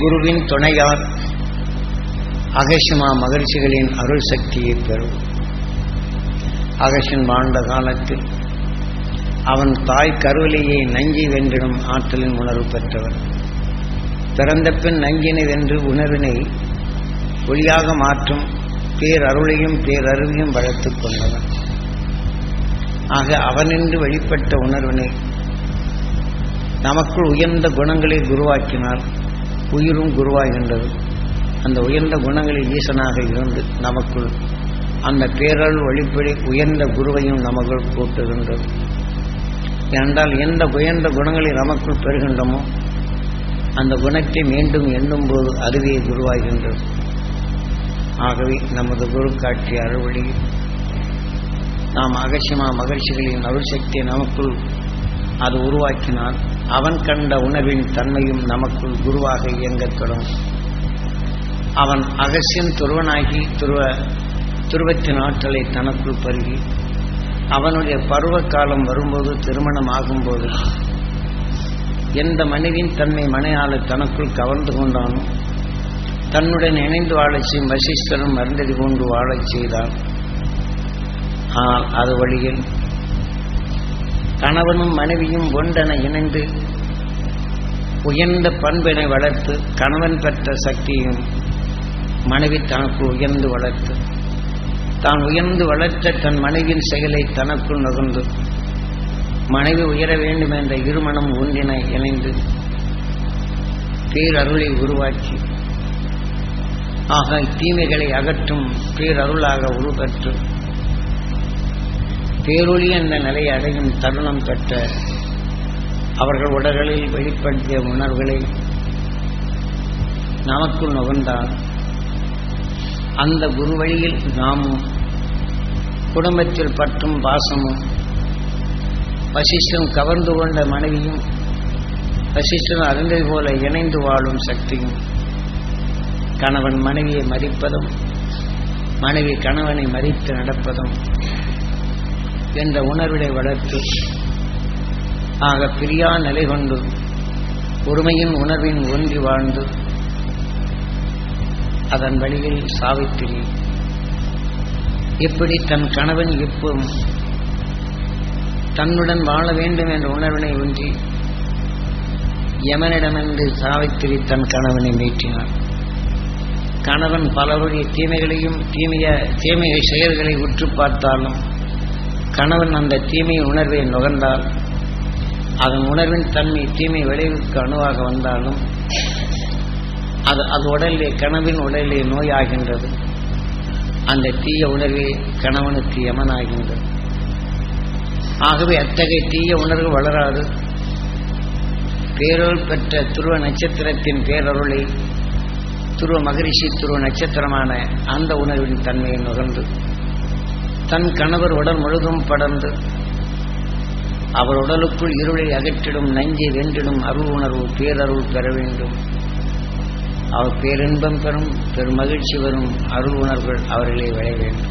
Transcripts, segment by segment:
குருவின் துணையார் அகசிமா மகிழ்ச்சிகளின் அருள் சக்தியை பெறும். அகசன் வாழ்ந்த காலத்தில் அவன் தாய் கருவிலேயே நஞ்சி வென்றிடும் ஆற்றலின் உணர்வு பெற்றவர் பிறந்த பின் நஞ்சினை வென்று உணர்வினை ஒளியாக மாற்றும் பேரருளையும் பேரருவியும் வளர்த்துக் கொண்டவன். ஆக அவனின்று வெளிப்பட்ட உணர்வினை நமக்குள் உயர்ந்த குணங்களை குருவாக்கினால் உயிரும் குருவாகின்றது. அந்த உயர்ந்த குணங்களில் ஈசனாக இருந்து நமக்குள் அந்த பேரல் வழிப்படி உயர்ந்த குருவையும் நமக்குள் கூட்டுகின்றது. ஏனென்றால் எந்த உயர்ந்த குணங்களை நமக்குள் பெறுகின்றமோ அந்த குணத்தை மீண்டும் எண்ணும் போது அதுவே குருவாகின்றது. ஆகவே நமது குரு காட்டிய அறுவழியில் நாம் அகசியமா மகிழ்ச்சிகளின் அருள் சக்தியை நமக்குள் அது உருவாக்கினால் அவன் கண்ட உணர்வின் தன்மையும் நமக்குள் குருவாக இயங்கத் தொடங்கும் அவன் அகசியன் துருவனாகி துருவ துருவத்தின் ஆற்றலை தனக்குள் பருகி அவனுடைய பருவ காலம் வரும்போது திருமணம் ஆகும்போது எந்த மனைவின் தன்மை மனையாளர் தனக்குள் கவர்ந்து கொண்டானோ தன்னுடன் இணைந்து வாழச் செய்யும் வசிஷ்டரும் மருந்தடி கொண்டு வாழச் செய்தான் ஆனால் அது வழியில் கணவனும் மனைவியும் ஒன்றென இணைந்து உயர்ந்த பண்பினை வளர்த்து கணவன் பெற்ற சக்தியும் மனைவி தனக்கு உயர்ந்து வளர்த்து தான் உயர்ந்து வளர்த்த தன் மனைவியின் செயலை தனக்குள் நுகர்ந்து மனைவி உயர வேண்டும் என்ற இருமணம் ஒன்றினை இணைந்து பேரருளை உருவாக்கி ஆக தீமைகளை அகற்றும் பேரருளாக உருவற்று பேரொளி என்ற நிலையை அடையும் தருணம் பெற்ற அவர்கள் உடல்களில் வெளிப்படுத்திய உணர்வுகளை நமக்குள் நுகர்ந்தால் அந்த குரு வழியில் நாமும் குடும்பத்தில் பற்றும் பாசமும் வசிஷ்டம் கவர்ந்து கொண்ட மனைவியும் வசிஷ்டன் அறிந்தது போல இணைந்து வாழும் சக்தியும் கணவன் மனைவியை மதிப்பதும் மனைவி கணவனை மதித்து நடப்பதும் என்ற உணர்வினை வளர்த்து ஆக பிரியா நிலை கொண்டு ஒருமையின் உணர்வின் ஒன்றி வாழ்ந்து அதன் வழியில் சாவித்திரி. எப்படி தன் கணவன் எப்பவும் தன்னுடன் வாழ வேண்டும் என்ற உணர்வினை ஒன்றி யமனிடமிருந்து சாவித்திரி தன் கணவனை மீட்டினார் கணவன் பலருடைய தீமைகளையும் தீமைய தீமைய செயல்களை உற்று பார்த்தாலும் கணவன் அந்த தீமை உணர்வை நுகர்ந்தால் அதன் உணர்வின் தன்மை தீமை விளைவுக்கு அணுவாக வந்தாலும் அது அது உடலிலே கனவின் உடலிலே நோயாகின்றது. அந்த தீய உணர்வே கணவனுக்கு யமனாகின்றது. ஆகவே அத்தகைய தீய உணர்வு வளராது. பேரொருள் பெற்ற துருவ நட்சத்திரத்தின் பேரொருளை துருவ மகரிஷி துருவ நட்சத்திரமான அந்த உணர்வின் தன்மையை நுகர்ந்து தன் கணவர் உடல் முழுதும் படர்ந்து அவர் உடலுக்குள் இருளை அகற்றிடும் நஞ்சை வென்றிடும் அருள் உணர்வு பேரருள் பெற வேண்டும். அவர் பேரின்பம் பெறும் பெருமகிழ்ச்சி வரும் அருள் உணர்வுகள் அவர்களே விளைய வேண்டும்.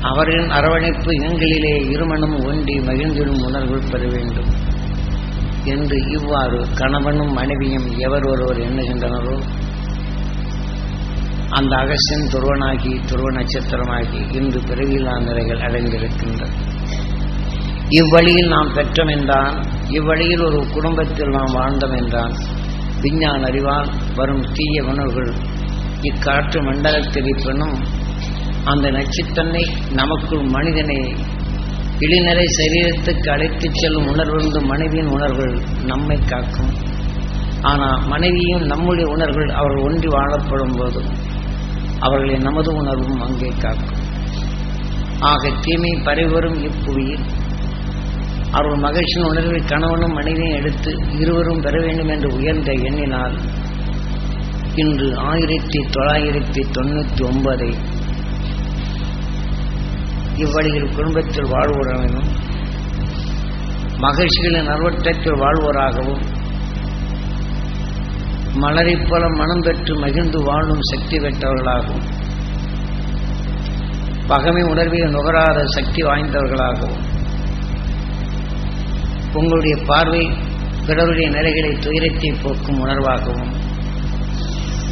அவரின் அரவணைப்பு எங்களிலே இருமனும் ஒன்றி மகிழ்ந்திடும் உணர்வுகள் பெற வேண்டும். என்று இவ்வாறு கணவனும் மனைவியும் எவர் ஒருவர் எண்ணுகின்றனரோ அந்த அகசியன் துருவனாகி துருவ நட்சத்திரமாகி இன்று பிறவியில்லா நிலைகள் அடைந்திருக்கின்றது இவ்வழியில் நாம் பெற்றோம் என்றான் இவ்வழியில் ஒரு குடும்பத்தில் நாம் வாழ்ந்தோம் என்றான் விஞ்ஞான அறிவால் வரும் தீய உணர்வுகள் இக்காற்று மண்டலத்தில் இருப்பினும் அந்த நச்சுத்தன்மை நமக்குள் மனிதனை இளிநிறை சரீரத்துக்கு அழைத்துச் செல்லும் உணர்விருந்து மனைவியின் உணர்வுகள் நம்மை காக்கும். ஆனால் மனைவியும் நம்முடைய உணர்வுகள் அவர்கள் ஒன்றி வாழப்படும் போதும் அவர்களை நமது உணர்வும் அங்கே காக்கும். ஆக தீமை பறிவரும் இப்புவியில். அவர்கள் மகிழ்ச்சியின் உணர்வில் கணவனும் மனைவியும் எடுத்து இருவரும் பெற வேண்டும் என்று உயர்ந்த எண்ணினால் இன்று ஆயிரத்தி தொள்ளாயிரத்தி தொண்ணூற்றி ஒன்பதை இவ்வழியில் குடும்பத்தில் வாழ்வோராகவும் மகிழ்ச்சிகளின் நல்வட்டத்தில் வாழ்வோராகவும் மலரைப் போல மனம் பெற்று மகிழ்ந்து வாழும் சக்தி பெற்றவர்களாகவும் பகமை உணர்வில் நுகராத சக்தி வாய்ந்தவர்களாகவும் உங்களுடைய பார்வை பிறருடைய நிலைகளை துயரத்தை போக்கும் உணர்வாகவும்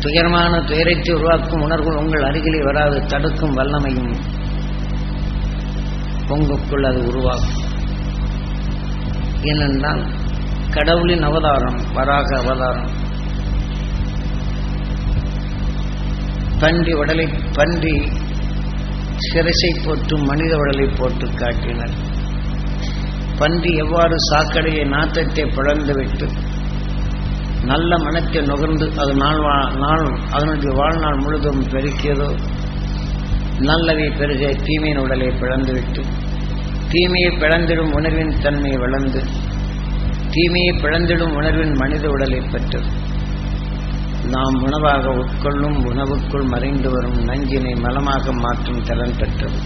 துயரமான துயரத்தை உருவாக்கும் உணர்வுகள் உங்கள் அருகிலே வராது தடுக்கும் வல்லமையும் உங்களுக்குள் அது உருவாகும். ஏனென்றால் கடவுளின் அவதாரம் வராக அவதாரம். பன்றி உடலை பன்றி சிரசை போட்டு மனித உடலை போட்டு காட்டினர். பன்றி எவ்வாறு சாக்கடையை நாத்தத்தை பிளந்துவிட்டு நல்ல மனத்தை நுகர்ந்து அது நாள் வா- நாள் அதனுடைய வாழ்நாள் முழுதும் பெருக்கியதோ நல்லவை பெருக தீமையின் உடலை பிளந்துவிட்டு தீமையை பிளந்திடும் உணர்வின் தன்மை வளர்ந்து தீமையை பிளந்திடும் உணர்வின் மனித உடலை பெற்றது. நாம் உணவாக உட்கொள்ளும் உணவுக்குள் மறைந்து வரும் நஞ்சினை மலமாக மாற்றும் திறன் பெற்றது.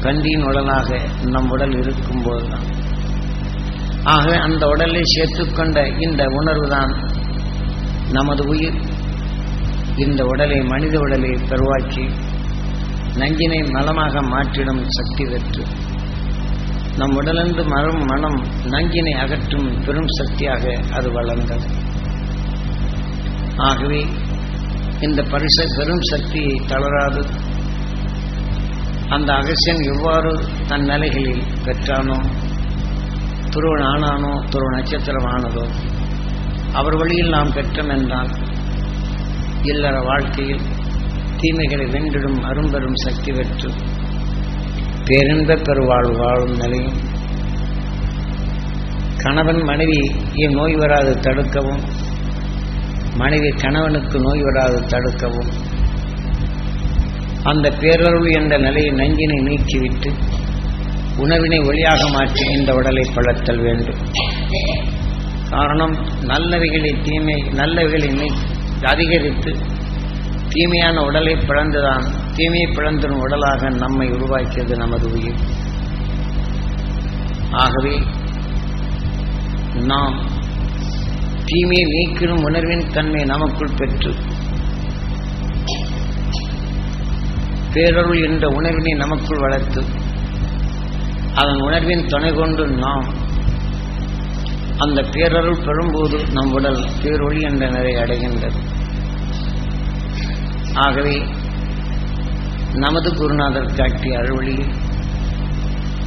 கண்டியின் உடலாக நம் உடல் இருக்கும் போதுதான் ஆக அந்த உடலை சேர்த்துக்கொண்ட இந்த உணர்வுதான் நமது உயிர். இந்த உடலை மனித உடலை பெருவாக்கி நஞ்சினை மலமாக மாற்றிடும் சக்தி பெற்று நம் உடலிருந்து மரம் மனம் நஞ்சினை அகற்றும் பெரும் சக்தியாக அது வளர்ந்தது. ஆகவே இந்த பரிச பெரும் சக்தியை தளராது. அந்த அகசியன் எவ்வாறு தன் நிலைகளில் பெற்றானோ துருவன் ஆனானோ துருவ நட்சத்திரம் ஆனதோ அவர் வழியில் நாம் பெற்றோம் என்றால் இல்லற வாழ்க்கையில் தீமைகளை வென்றிடும் அரும்பெரும் சக்தி பெற்று பேரின்ப பெருவாழ் வாழும் நிலையும் கணவன் மனைவி நோய் வராது தடுக்கவும் மனைவி கணவனுக்கு நோய் வராது தடுக்கவும். அந்த பேரருள் என்ற நிலையை நஞ்சினை நீக்கிவிட்டு உணவினை ஒளியாக மாற்றி இந்த உடலை பழத்தல் வேண்டும். காரணம் நல்லவைகளை தீமை நல்லவைகளை அதிகரித்து தீமையான உடலை பிளந்துதான் தீமையை பிளந்திடும் உடலாக நம்மை உருவாக்கியது நமது உயிர். ஆகவே நாம் தீமையை நீக்கிடும் உணர்வின் தன்மை நமக்குள் பெற்று பேரருள் என்ற உணர்வினை நமக்குள் வளர்த்து அதன் உணர்வின் துணை கொண்டு நாம் அந்த பேரருள் பெறும்போது நம் உடல் பேரொளி என்ற நிலை அடைகின்றது. ஆகவே நமது குருநாதர் காட்டிய அருள்வழியில்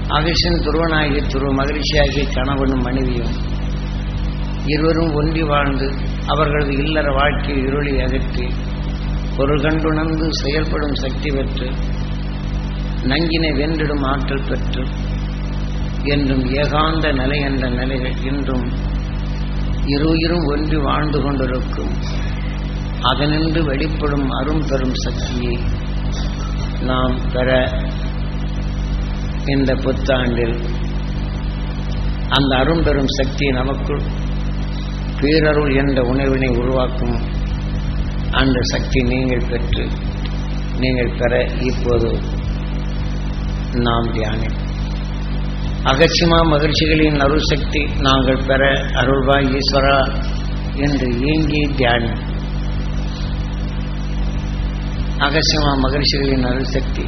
அகிஷன் துருவனாகிய துருவ மகிழ்ச்சியாகிய கணவனும் மனைவியும் இருவரும் ஒன்றி வாழ்ந்து அவர்களது இல்லற வாழ்க்கை இருளை அகற்றி பொருள் கண்டுணர்ந்து செயல்படும் சக்தி பெற்று நங்கினை வென்றிடும் ஆற்றல் பெற்று என்றும் ஏகாந்த நிலை என்ற நிலைகள் இன்றும் இருயிரும் ஒன்றி வாழ்ந்து கொண்டிருக்கும். அதனின்று வெளிப்படும் அரும் பெரும் சக்தியை நாம் பெற இந்த புத்தாண்டில் அந்த அரும்பெரும் சக்தி நமக்குள் பேரருள் என்ற உணர்வினை உருவாக்கும் அந்த சக்தி நீங்கள் பெற்று நீங்கள் பெற இப்போது நாம் தியானம். அகச்சிமா மகிழ்ச்சிகளின் அருள் சக்தி நாங்கள் பெற அருள்வாய் ஈஸ்வரா என்று ஏங்கி தியானம். அகசியமா மகிழ்ச்சிகளின் அருள் சக்தி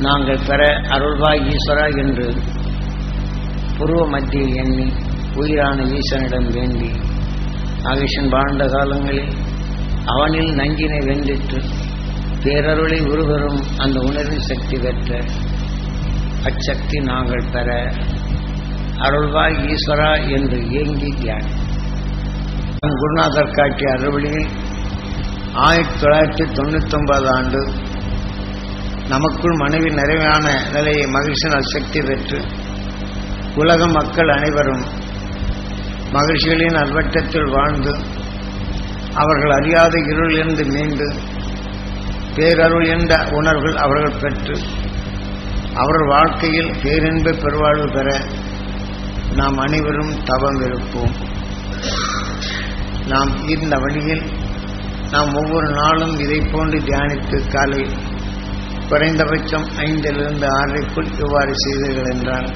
நாங்கள் பெற அருள்வாய் ஈஸ்வரா என்று பூர்வ மத்தியில் எண்ணி உயிரான ஈசனிடம் வேண்டி ஆகிஷன் வாழ்ந்த காலங்களில் அவனில் நஞ்சினை வென்றிட்டு பேரருளை உருவரும் அந்த உணர்வின் சக்தி பெற்ற அச்சக்தி நாங்கள் பெற அருள்வாய் ஈஸ்வரா என்று இயங்கி தியானம் குருநாதர் காட்டிய அறுவழியில் ஆயிரத்தி தொள்ளாயிரத்தி தொண்ணூத்தி ஒன்பது ஆண்டு நமக்குள் மனைவி நிறைவான நிலையை மகிழ்ச்சியினால் சக்தி பெற்று உலக மக்கள் அனைவரும் மகிழ்ச்சிகளின் அல்வட்டத்தில் வாழ்ந்து அவர்கள் அறியாத இருள் இருந்து மீண்டு பேரருள் என்ற உணர்வுகள் அவர்கள் பெற்று அவர்கள் வாழ்க்கையில் பேரின்ப பெருவாழ்வு பெற நாம் அனைவரும் தவம் இருப்போம் நாம் இந்த வழியில் நாம் ஒவ்வொரு நாளும் இதை போன்று தியானித்து காலை குறைந்தபட்சம் ஐந்திலிருந்து ஆறரைக்குள் இவ்வாறு செய்தீர்கள் என்றால்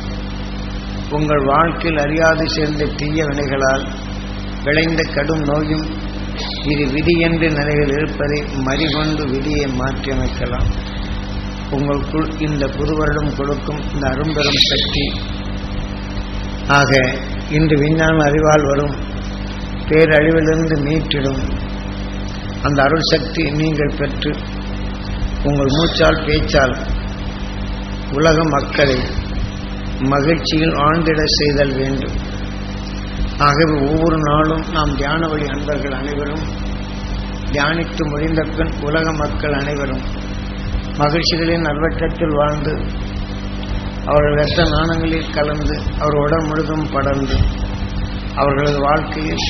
உங்கள் வாழ்க்கையில் அறியாது சேர்ந்த தீய வினைகளால் விளைந்த கடும் நோயும் இது விதி என்ற நிலையில் இருப்பதை மறிகொண்டு விதியை மாற்றியமைக்கலாம். உங்களுக்குள் இந்த புது வருடம் கொடுக்கும் இந்த அரும்பெரும் சக்தி. ஆக இன்று விஞ்ஞான அறிவால் வரும். பேரழிவிலிருந்து மீட்டிடும். அந்த அருள் சக்தி நீங்கள் பெற்று உங்கள் மூச்சால் பேச்சால் உலக மக்களை மகிழ்ச்சியில் ஆழ்ந்திட செய்தல் வேண்டும். ஆகவே ஒவ்வொரு நாளும் நாம் தியான வழி அன்பர்கள் அனைவரும் தியானித்து முடிந்த பின் உலக மக்கள் அனைவரும் மகிழ்ச்சிகளின் நல்வட்டத்தில் வாழ்ந்து அவர்கள் வெத்த நாணங்களில் கலந்து அவர் உடல் முழுதும் படர்ந்து அவர்களது வாழ்க்கையில்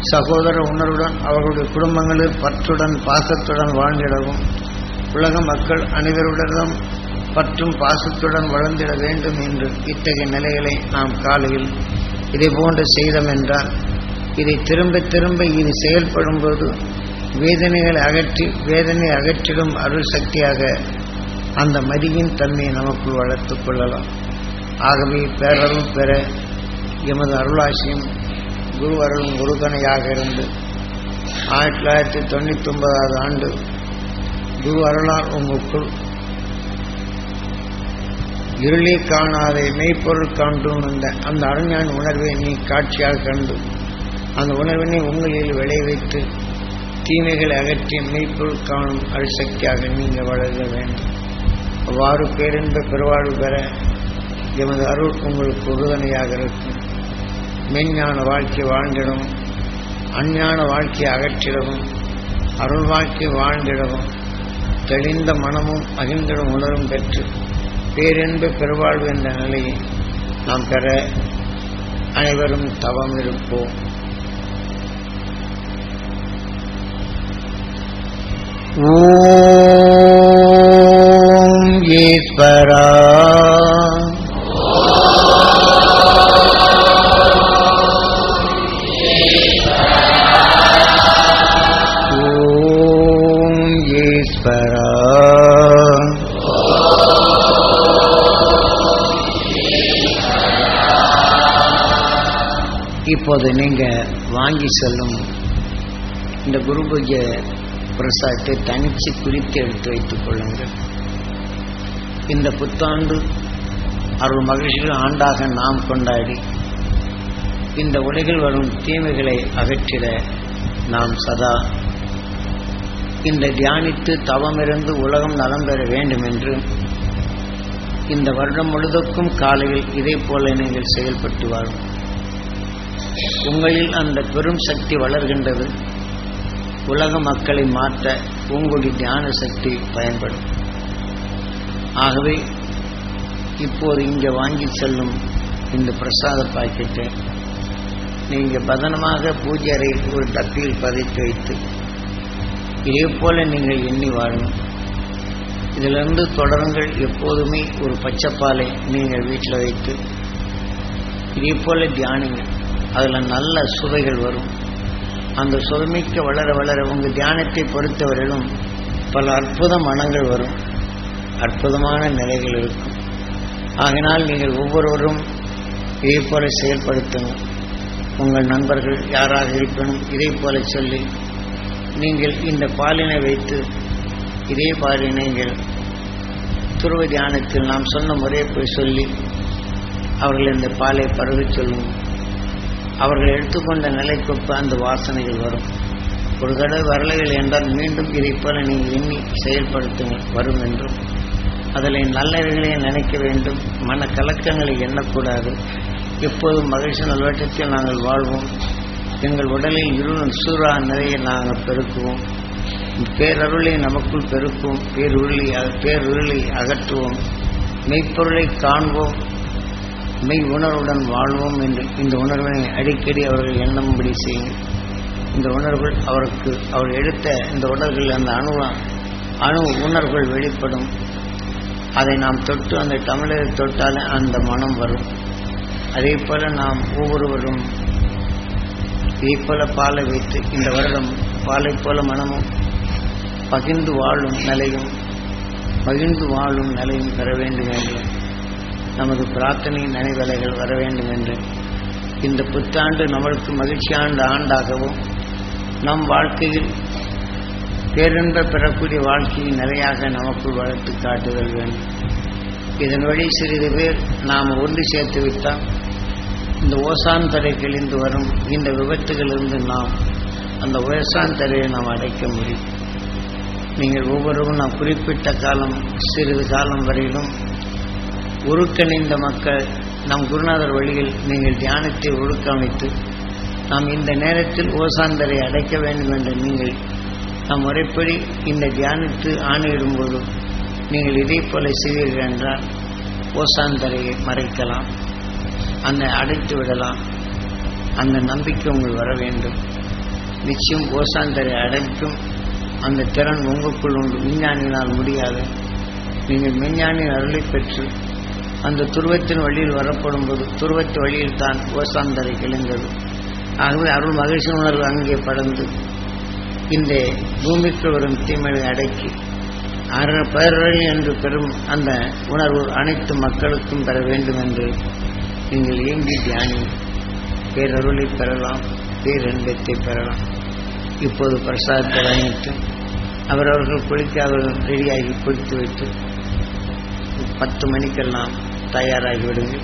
சகோதர உணர்வுடன் அவர்களுடைய குடும்பங்களில் பற்றுடன் பாசத்துடன் வாழ்ந்திடவும் உலக மக்கள் அனைவருடனும் பற்றும் பாசத்துடன் வளர்ந்திட வேண்டும் என்று இத்தகைய நிலைகளை நாம் காலையில் இதை போன்று செய்தோம் என்றால் இதை திரும்ப திரும்ப இது செயல்படும் போது வேதனைகளை அகற்றி வேதனை அகற்றிடும் அருள் சக்தியாக அந்த மதியின் தன்மையை நமக்குள் வளர்த்துக் கொள்ளலாம். ஆகவே பேரருள் பெற எமது அருளாசியும் குரு அருளும் குருகணையாக இருந்து ஆயிரத்தி தொள்ளாயிரத்தி தொண்ணூற்றி ஒன்பதாவது ஆண்டு குரு அருளால் உங்களுக்குள் இருளே காணாதே மெய்ப்பொருள் காண்டும் அந்த அந்த அருஞான உணர்வை நீ காட்சியாக கண்டு அந்த உணர்வினை உங்களில் விளைவித்து தீமைகளை அகற்றி மெய்ப்பொருள் காணும் அரிசக்தியாக நீங்கள் வளர வேண்டும். அவ்வாறு பேரின்ப பெருவாழ்வு பெற எமது அருள் உங்களுக்கு உறுதுணையாக இருக்கும். மெஞ்ஞான வாழ்க்கை வாழ்ந்திடவும் அஞ்ஞான வாழ்க்கையை அகற்றிடவும் அருள் வாழ்க்கை வாழ்ந்திடவும் தெளிந்த மனமும் அகிழ்ந்திடும் உணரும் பெற்று பேரன்பு பெருவாழ்வு என்ற நிலையை நாம் பெற அனைவரும் தவம் இருப்போம். ஓம் ஈஸ்வரா. வாங்கி செல்லும். இந்த குரு பூஜை பிரசாதத்தை தனிச்சு குறித்து எடுத்து வைத்துக் கொள்ளுங்கள். இந்த புத்தாண்டு அருள் மகிழ்ச்சிகள் ஆண்டாக நாம் கொண்டாடி இந்த உலகில் வரும் தீமைகளை அகற்றிட நாம் சதா இந்த தியானித்து தவமிருந்து உலகம் நலம் பெற வேண்டும் என்று இந்த வருடம் முழுதுக்கும் காலையில் இதே போல நீங்கள் செயல்பட்டு வாழும். உங்களில் அந்த பெரும் சக்தி வளர்கின்றது. உலக மக்களை மாற்ற உங்களுடைய தியான சக்தி பயன்படும். ஆகவே இப்போது இங்கே வாங்கி செல்லும் இந்த பிரசாத பாக்கெட்டை நீங்கள் பதனமாக பூஜை அறையில் ஒரு டப்பியில் பதித்து வைத்து இதே போல நீங்கள் எண்ணி வாழும் இதிலிருந்து தொடருங்கள். எப்போதுமே ஒரு பச்சைப்பாலை நீங்கள் வீட்டில் வைத்து இதே போல தியானிங்கள் அதில் நல்ல சுவைகள் வரும். அந்த சுவைமிக்க வளர வளர உங்கள் தியானத்தை பொறுத்தவரையிலும் பல அற்புத மனங்கள் வரும். அற்புதமான நிலைகள் இருக்கும். ஆகினால் நீங்கள் ஒவ்வொருவரும் இதே போல செயல்படுத்துங்க உங்கள் நண்பர்கள் யாராக இருப்பினும் இதே போல சொல்லி நீங்கள் இந்த பாலினை வைத்து இதே பாலினை நீங்கள் துருவ தியானத்தில் நாம் சொன்ன முறையை போய் சொல்லி அவர்கள் இந்த பாலை பரவச் சொல்லுங்கள் அவர்கள் எடுத்துக்கொண்ட நிலைக்கொப்ப அந்த வாசனைகள் வரும். ஒரு தடவை வரலைகள் என்றால் மீண்டும் இதை போல நீங்கள் எண்ணி செயல்படுத்துங்கள் வரும் என்றும் அதில் நல்லவைகளை நினைக்க வேண்டும். மன கலக்கங்களை எண்ணக்கூடாது. எப்போதும் மகிழ்ச்சி நல்வட்டத்தில் நாங்கள் வாழ்வோம். எங்கள் உடலில் இருள் சூறா நிறைய நாங்கள் பெருக்குவோம். பேரருளை நமக்குள் பெருக்குவோம். பேருருளை பேருருளை அகற்றுவோம். மெய்ப்பொருளை காண்போம். மெய் உணர்வுடன் வாழ்வோம் என்று இந்த உணர்வினை அடிக்கடி அவர்கள் எண்ணும்படி செய்யும். இந்த உணர்வுகள் அவருக்கு அவர் எடுத்த இந்த உணர்வுகள் அந்த அணு அணு உணர்வுகள் வெளிப்படும். அதை நாம் தொட்டு அந்த தமிழரை தொட்டாலே அந்த மனம் வரும். அதே போல நாம் ஒவ்வொருவரும் இதே போல பாலை வைத்து இந்த வருடம் பாலை போல மனமும் பகிர்ந்து வாழும் நிலையும் பகிர்ந்து வாழும் நிலையும் பெற வேண்டும் என்று நமது பிரார்த்தனை நினைவலைகள் வர வேண்டும் என்று இந்த புத்தாண்டு நம்மளுக்கு மகிழ்ச்சியாண்ட ஆண்டாகவும் நம் வாழ்க்கையில் பேரின்ப பெறக்கூடிய வாழ்க்கையை நிலையாக நமக்குள் வளர்த்து காட்டுதல் வேண்டும். இதன் வழி சிறிது பேர் நாம் ஒன்று சேர்த்து விட்டால் இந்த ஓசான் தரை கிழிந்து வரும் இந்த விபத்துகளிலிருந்து நாம் அந்த ஓசான் தரையை நாம் அடைக்க முடியும். நீங்கள் ஒவ்வொருவரும் நாம் குறிப்பிட்ட காலம் சிறிது காலம் வரையிலும் உருக்கணிந்த மக்கள் நம் குருநாதர் வழியில் நீங்கள் தியானத்தை ஒழுக்கமைத்து நாம் இந்த நேரத்தில் ஓசாந்தரை அடைக்க வேண்டும் என்ற நீங்கள் நாம் முறைப்படி இந்த தியானித்து ஆணையிடும்போது நீங்கள் இதே போல செய்வீர்கள் என்றால் ஓசாந்தரையை மறைக்கலாம். அந்த அடைத்து விடலாம். அந்த நம்பிக்கை உங்கள் வர வேண்டும். நிச்சயம் ஓசாந்தரை அடைக்கும் அந்த திறன் உங்களுக்குள் உண்டு. விஞ்ஞானினால் முடியாது. நீங்கள் விஞ்ஞானியின் அருளை பெற்று அந்த துருவத்தின் வழியில் வரப்படும் போது துருவத்து வழியில் தான் ஓசாந்தரை கிழிந்தது ஆகவே அருள் மகிழ்ச்சி உணர்வு அங்கே படர்ந்து இந்த பூமிக்கு வரும் தீமையை அடக்கி பேரழி என்று பெறும் அந்த உணர்வு அனைத்து மக்களுக்கும் பெற வேண்டும் என்று நீங்கள் இயங்கி தியானி பேரருளை பெறலாம் பேரன்பத்தை பெறலாம். இப்போது பிரசாதத்தை வழங்கிட்டு அவரவர்கள் குளித்து அவர்கள் ரெடியாகி குளித்து வைத்து பத்து மணிக்கெல்லாம் தயாராகி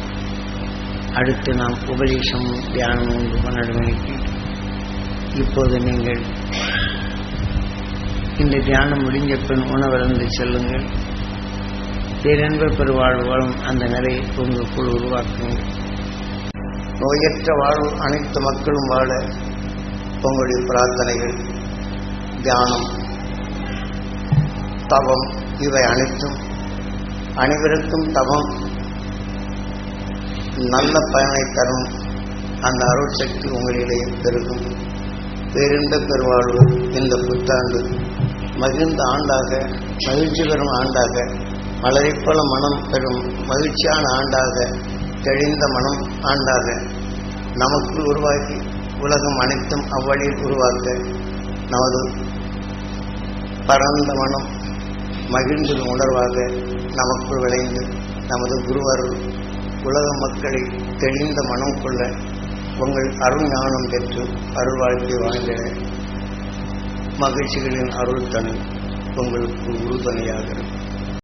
அடுத்து நாம் உபதேசம் தியானம் உண்டு பன்னெண்டு மணிக்கு இப்போது நீங்கள் இந்த தியானம் முடிஞ்ச பின் உணவருந்து செல்லுங்கள். பேரன்ப பெருவாழ்வுகளும் அந்த நிலையை உங்களுக்குள் உருவாக்குங்கள். நோயற்ற வாழ்வு அனைத்து மக்களும் வாழ உங்களுடைய பிரார்த்தனைகள் தியானம் தவம் இவை அனைத்தும் அனைவருக்கும் தவம். நல்ல பயனை தரும். அந்த அருள் சக்தி உங்களிலே பெருகும். பேரிந்த பெருவாழ்வு இந்த புத்தாண்டு. மகிழ்ந்த ஆண்டாக மகிழ்ச்சி பெறும் ஆண்டாக மலரிப்பல மனம் பெறும் மகிழ்ச்சியான ஆண்டாக தெளிந்த மனம் ஆண்டாக நமக்குள் உருவாக்கி உலகம் அனைத்தும் அவ்வழியில் உருவாக்க நமது பரந்த மனம் மகிழ்ந்து உணர்வாக நமக்குள் விளைந்து நமது குருவர் உலக மக்களை தெளிந்த மனம் கொள்ள உங்கள் அருள் ஞானம் பெற்று அருள் வாழ்க்கை வாழ்ந்த மகிழ்ச்சிகளின் அருள் தனி உங்களுக்கு உறுதுணையாக இருக்கும்.